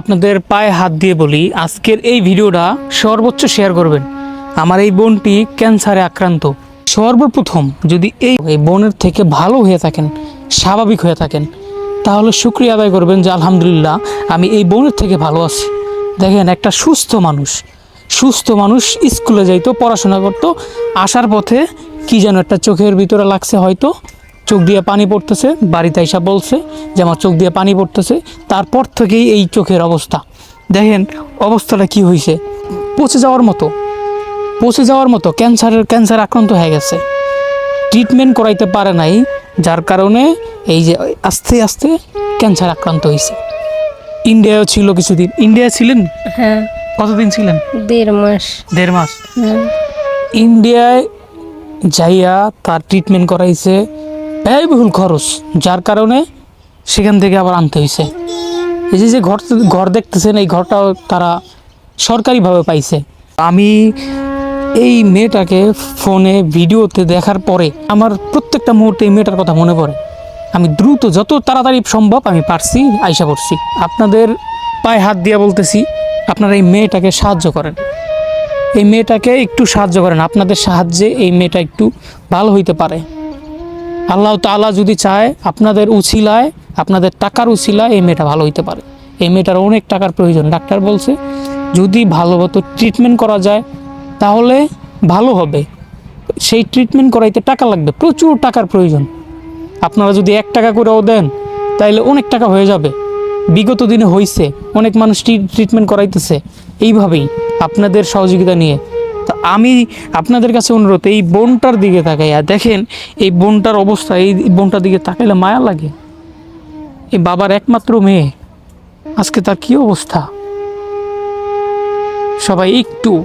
আপনাদের পায়ে হাত দিয়ে বলি, আজকের এই ভিডিওটা সর্বোচ্চ শেয়ার করবেন। আমার এই বোনটি ক্যান্সারে আক্রান্ত। সর্বপ্রথম যদি এই বোনের থেকে ভালো হয়ে থাকেন, স্বাভাবিক হয়ে থাকেন, তাহলে শুক্রিয়া আদায় করবেন যে আলহামদুলিল্লাহ আমি এই বোনের থেকে ভালো আছি। দেখেন, একটা সুস্থ মানুষ। সুস্থ মানুষ স্কুলে যাইতো, পড়াশোনা করতো, আসার পথে কি যেন একটা চোখের ভিতরে লাগছে হয়তো। চোখ দিয়ে পানি পড়তেছে বাড়িতে এসে বলছে যে আমার চোখ দিয়ে পানি পড়তেছে তারপর থেকেই এই চোখের অবস্থা। দেখেন অবস্থাটা কি হয়েছে পচে যাওয়ার মতো। পচে যাওয়ার মতো ক্যান্সারের ক্যান্সার আক্রান্ত হয়ে গেছে। ট্রিটমেন্ট করাইতে পারে নাই যার কারণে এই যে আস্তে আস্তে ক্যান্সার আক্রান্ত হয়েছে ইন্ডিয়াও ছিল কিছুদিন। ইন্ডিয়া ছিলেন? হ্যাঁ। কতদিন ছিলেন? দেড় মাস। দেড় মাস? হ্যাঁ। ইন্ডিয়ায় যাইয়া তার ট্রিটমেন্ট করাইছে ব্যয়বহুল খরচ, যার কারণে সেখান থেকে আবার আনতে হয়েছে এই যে যে ঘর ঘর দেখতেছেন, এই ঘরটাও তারা সরকারিভাবে পাইছে। আমি এই মেয়েটাকে ফোনে, ভিডিওতে দেখার পরে আমার প্রত্যেকটা মুহূর্তে এই মেয়েটার কথা মনে পড়ে। আমি দ্রুত, যত তাড়াতাড়ি সম্ভব আমি পারছি, আইসা করছি আপনাদের পায়ে হাত দিয়া বলতেছি, আপনারা এই মেয়েটাকে সাহায্য করেন। এই মেয়েটাকে একটু সাহায্য করেন। আপনাদের সাহায্যে এই মেয়েটা একটু ভালো হইতে পারে। আল্লাহ তাআলা যদি চায়, আপনাদের উছিলায়, আপনাদের টাকার উছিলায় এই মেয়েটা ভালো হইতে পারে। এই মেয়েটার অনেক টাকার প্রয়োজন, ডাক্তার বলছে, যদি ভালো মতো ট্রিটমেন্ট করা যায়, তাহলে ভালো হবে। সেই ট্রিটমেন্ট করাইতে টাকা লাগবে, প্রচুর টাকার প্রয়োজন। আপনারা যদি এক টাকা করেও দেন, তাইলে অনেক টাকা হয়ে যাবে। বিগত দিনে হইছে, অনেক মানুষ ট্রিটমেন্ট করাইতেছে। এইভাবেই আপনাদের সহযোগিতা নিয়ে তা আমি আপনাদের কাছে অনুরোধ এই বোনটার দিকে তাকাইয়া দেখেন এই বোনটার অবস্থা এই বোনটার দিকে তাকাইলে মায়া লাগে। এই বাবার একমাত্র মেয়ে আজকে তার কি অবস্থা? সবাই একটু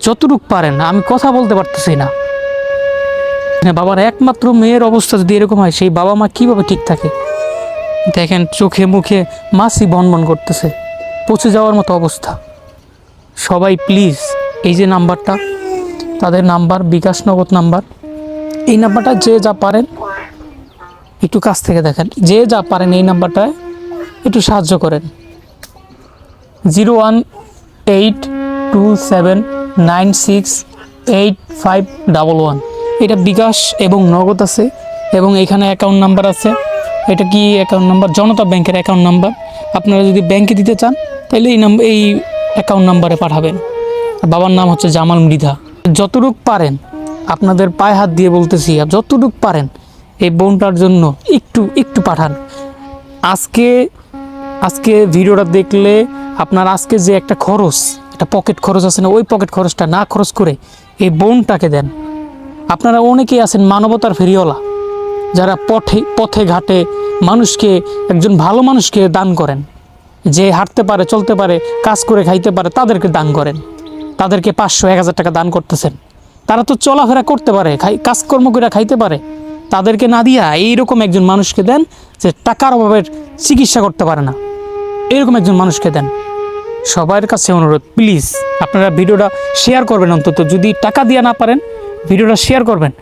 যতটুক পারেন আমি কথা বলতে পারতেছি না। হ্যাঁ, বাবার একমাত্র মেয়ের অবস্থা যদি এরকম হয় সেই বাবা মা কীভাবে ঠিক থাকে? দেখেন চোখে মুখে মাসি বনবন করতেছে। পচে যাওয়ার মতো অবস্থা। সবাই প্লিজ এই যে নাম্বারটা, তাদের নাম্বার, বিকাশ নগদ নাম্বার। এই নাম্বারটা যে যা পারেন, একটু কাছ থেকে দেখেন। যে যা পারেন এই নাম্বারটায় একটু সাহায্য করেন। Zero one eight two seven nine six eight five double one. এটা বিকাশ এবং নগদ আছে এবং এখানে অ্যাকাউন্ট নাম্বার আছে। এটা কি অ্যাকাউন্ট নাম্বার? জনতা ব্যাংকের অ্যাকাউন্ট নাম্বার। আপনারা যদি ব্যাংকে দিতে চান, তাহলে এই নাম্বার এই অ্যাকাউন্ট নাম্বারে পাঠাবেন। বাবার নাম হচ্ছে জামাল মৃধা। যতটুক পারেন, আপনাদের পায়ে হাত দিয়ে বলতেছি, আর যতটুক পারেন, এই বোনটার জন্য একটু একটু পাঠান। আজকে আজকে ভিডিওটা দেখলে আপনার আজকে যে একটা খরচ, একটা পকেট খরচ আছে না, ওই পকেট খরচটা না খরচ করে এই বোনটাকে দেন। আপনারা অনেকেই আছেন মানবতার ফেরিওয়ালা, যারা পথে পথে ঘাটে মানুষকে, একজন ভালো মানুষকে দান করেন। যে হাঁটতে পারে, চলতে পারে, কাজ করে, খাইতে পারে, তাদেরকে দান করেন। তাদেরকে পাঁচশো, এক হাজার টাকা দান করতেছেন। তারা তো চলাফেরা করতে পারে, খাই, কাজকর্ম করে খাইতে পারে। তাদেরকে না দিয়া এইরকম একজন মানুষকে দেন যে টাকার অভাবের চিকিৎসা করতে পারে না। এরকম একজন মানুষকে দেন। সবার কাছে অনুরোধ, প্লিজ আপনারা ভিডিওটা শেয়ার করবেন অন্তত। যদি টাকা দিয়ে না পারেন, ভিডিওটা শেয়ার করবেন।